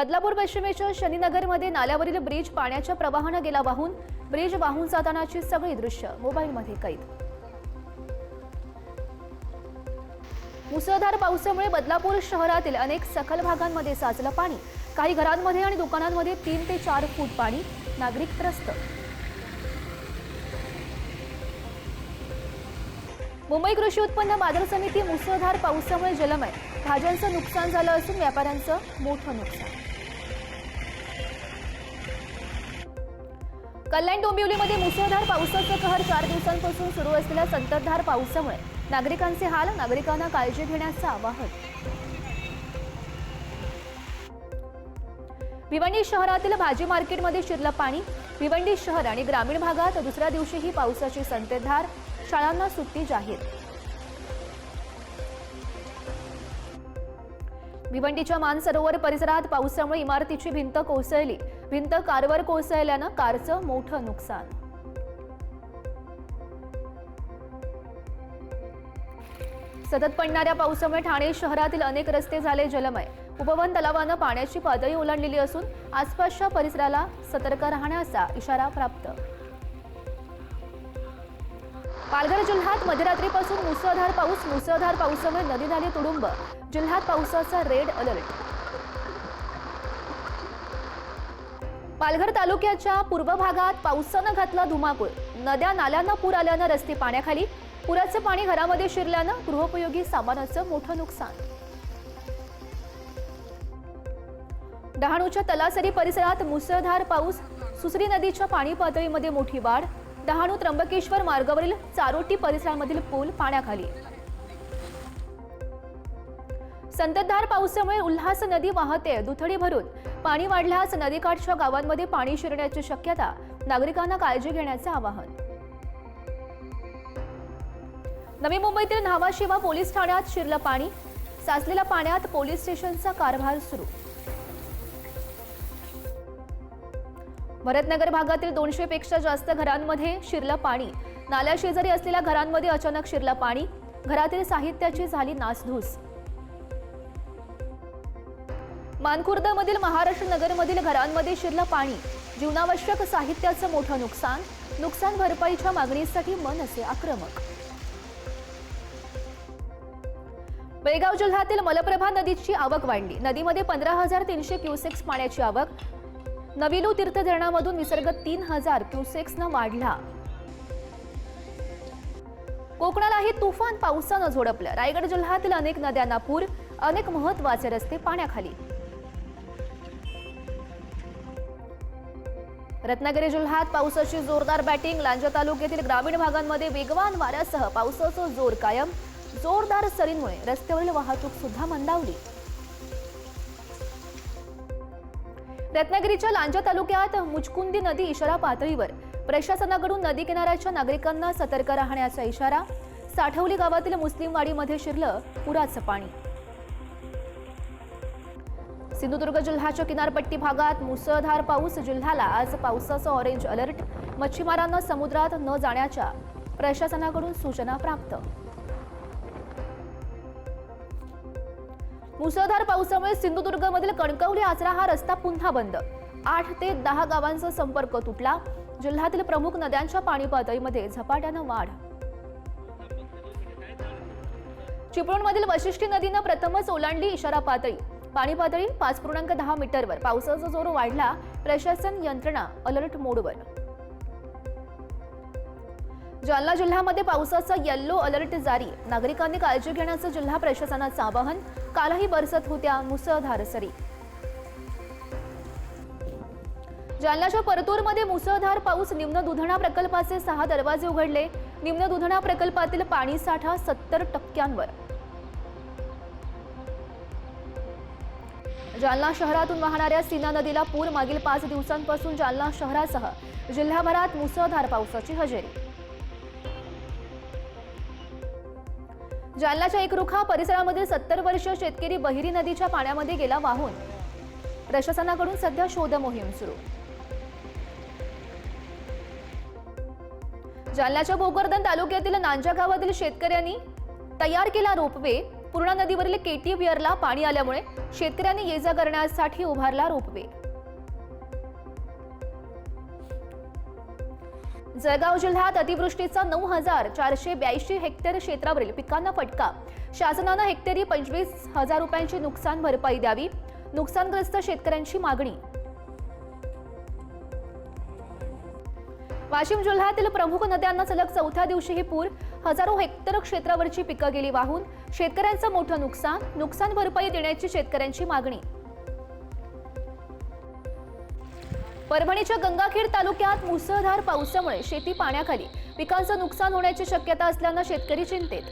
बदलापूर पश्चिमेच्या शनीनगरमध्ये नाल्यावरील ब्रिज पाण्याच्या प्रवाहानं गेला वाहून ब्रिज वाहून जातानाची सगळी दृश्य मोबाईलमध्ये कैद. मुसळधार पावसामुळे बदलापूर शहरातील अनेक सखल भागांमध्ये साचलं पाणी. काही घरांमध्ये आणि दुकानांमध्ये तीन ते चार फूट पाणी नागरिक त्रस्त मुंबई कृषी उत्पन्न बाजार समिती मुसळधार पावसामुळे जलमय. भाज्यांचं नुकसान झालं असून व्यापाऱ्यांचं मोठं नुकसान. कल्याण डोंबिवलीमध्ये मुसळधार पावसाचा कहर चार दिवसांपासून सुरू असलेल्या संततधार पावसामुळे नागरिकांचे हाल नागरिकांना काळजी घेण्याचं आवाहन. भिवंडी शहरातील भाजी मार्केटमध्ये शिरलं पाणी. भिवंडी शहर आणि ग्रामीण भागात दुसऱ्या दिवशीही पावसाची संततधार. शाळांना सुट्टी जाहीर. भिवंडीच्या मानसरोवर परिसरात पावसामुळे इमारतीची भिंत कोसळली. भिंत कारवर कोसळल्यानं कारचं मोठं नुकसान. सतत पडणाऱ्या पावसामुळे ठाणे शहरातील अनेक रस्ते झाले जलमय. उपवन तलावानं पाण्याची पातळी ओलांडलेली असून आसपासच्या परिसराला सतर्क राहण्याचा इशारा प्राप्त. पालघर जिल्ह्यात मध्यरात्रीपासून मुसळधार पाऊस मुसळधार पावसामुळे नदी नाले तुडुंब. जिल्ह्यात पावसाचा रेड अलर्ट. पालघर तालुक्याच्या पूर्व भागात पावसानं घातला धुमाकूळ. नद्या नाल्यांना पूर आल्यानं रस्ते पाण्याखाली पुराचं पाणी घरामध्ये शिरल्यानं गृहोपयोगी सामानाचं मोठं नुकसान. डहाणूच्या तलासरी परिसरात मुसळधार पाऊस सुसरी नदीच्या पाणी पातळीमध्ये मोठी वाढ डहाणू त्र्यंबकेश्वर मार्गावरील चारोटी परिसरामधील पूल पाण्याखाली. संततधार पावसामुळे उल्हास नदी वाहते दुथडी भरून. पाणी वाढल्यास नदीकाठच्या गावांमध्ये पाणी शिरण्याची शक्यता नागरिकांना काळजी घेण्याचं आवाहन. नवी मुंबईतील न्हावाशिवा पोलीस ठाण्यात शिरलं पाणी. साचलेल्या पाण्यात पोलीस स्टेशनचा कारभार सुरू. भरतनगर भागातील दोनशे पेक्षा जास्त घरांमध्ये शिरलं पाणी. नाल्याशेजारी असलेल्या घरांमध्ये अचानक शिरलं पाणी. घरातील साहित्याची झाली नासधूस. मानखुर्दमधील महाराष्ट्र नगरमधील घरांमध्ये शिरलं पाणी. जीवनावश्यक साहित्याचं मोठं नुकसान नुकसान भरपाईच्या मागणीसाठी मनसे आक्रमक. बेळगाव जिल्ह्यातील मलप्रभा नदीची आवक वाढली. नदीमध्ये पंधरा हजार तीनशे क्युसेक्स पाण्याची आवक. नविलू तीर्थ धरणामधून विसर्ग तीन हजार क्युसेक्सनं वाढला. कोकणालाही तुफान पावसानं झोडपलं. रायगड जिल्ह्यातील अनेक नद्यांना पूर अनेक महत्त्वाचे रस्ते पाण्याखाली. रत्नागिरी जिल्ह्यात पावसाची जोरदार बॅटिंग. लांजा तालुक्यातील ग्रामीण भागांमध्ये वेगवान वाऱ्यासह पावसाचा जोर कायम. जोरदार सरींमुळे रस्त्यावरील वाहतूक सुद्धा मंदावली. रत्नागिरीच्या लांजा तालुक्यात मुचकुंदी नदी इशारा पातळीवर. प्रशासनाकडून नदी किनाऱ्याच्या नागरिकांना सतर्क राहण्याचा इशारा. साठवली गावातील मुस्लिमवाडीमध्ये शिरलं पुराचं पाणी. सिंधुदुर्ग जिल्ह्याच्या किनारपट्टी भागात मुसळधार पाऊस. जिल्ह्याला आज पावसाचं ऑरेंज अलर्ट मच्छीमारांना समुद्रात न जाण्याच्या प्रशासनाकडून सूचना प्राप्त. मुसळधार पावसामुळे सिंधुदुर्गमधील कणकवली आचरा हा रस्ता पुन्हा बंद. आठ ते दहा गावांचा संपर्क तुटला. जिल्ह्यातील प्रमुख नद्यांच्या पाणी पातळीमध्ये झपाट्यानं वाढ. चिपळूणमधील वशिष्ठी नदीनं प्रथमच ओलांडली इशारा पातळी. पाणी पातळी पाच पूर्णांक दहा मीटरवर. पावसाचा जोर वाढला प्रशासन यंत्रणा अलर्ट मोडवर. जालना जिल्ह्यामध्ये पावसाचा येल्लो अलर्ट जारी. नागरिकांनी काळजी घेण्याचं जिल्हा प्रशासनाचं आवाहन. कालही बरसत होत्या मुसळधार सरी. जालन्याच्या परतूरमध्ये मुसळधार पाऊस. निम्न दुधणा प्रकल्पाचे सहा दरवाजे उघडले. निम्न दुधणा प्रकल्पातील पाणी साठा सत्तर टक्क्यांवर. जालना शहरातून वाहणाऱ्या सीना नदीला पूर मागील पाच दिवसांपासून जालना शहरासह जिल्ह्याभरात मुसळधार पावसाची हजेरी. जालन्याच्या एकरुखा परिसरामधील सत्तर वर्षीय शेतकरी बहिरी नदीच्या पाण्यामध्ये गेला वाहून. प्रशासनाकडून सध्या शोध मोहीम सुरू. जालन्याच्या भोकरदन तालुक्यातील नांजा गावातील शेतकऱ्यांनी तयार केला रोपवे पूर्णा नदीवरील केटी वियरला पाणी आल्यामुळे शेतकऱ्यांनी ये जा करण्यासाठी उभारला रोपवे. जळगाव जिल्ह्यात अतिवृष्टीचा नऊ हजार चारशे ब्याऐंशी हेक्टर क्षेत्रावरील पिकांना फटका. शासनानं हेक्टरी पंचवीस हजार रुपयांची नुकसान भरपाई द्यावी नुकसानग्रस्त शेतकऱ्यांची मागणी. वाशिम जिल्ह्यातील प्रमुख नद्यांना सलग चौथ्या दिवशीही पूर हजारो हेक्टर क्षेत्रावरची पिकं गेली वाहून शेतकऱ्यांचं मोठं नुकसान नुकसान भरपाई देण्याची शेतकऱ्यांची मागणी. परभणीच्या गंगाखेड तालुक्यात मुसळधार पावसामुळे शेती पाण्याखाली पिकांचं नुकसान होण्याची शक्यता असल्यानं शेतकरी चिंतेत.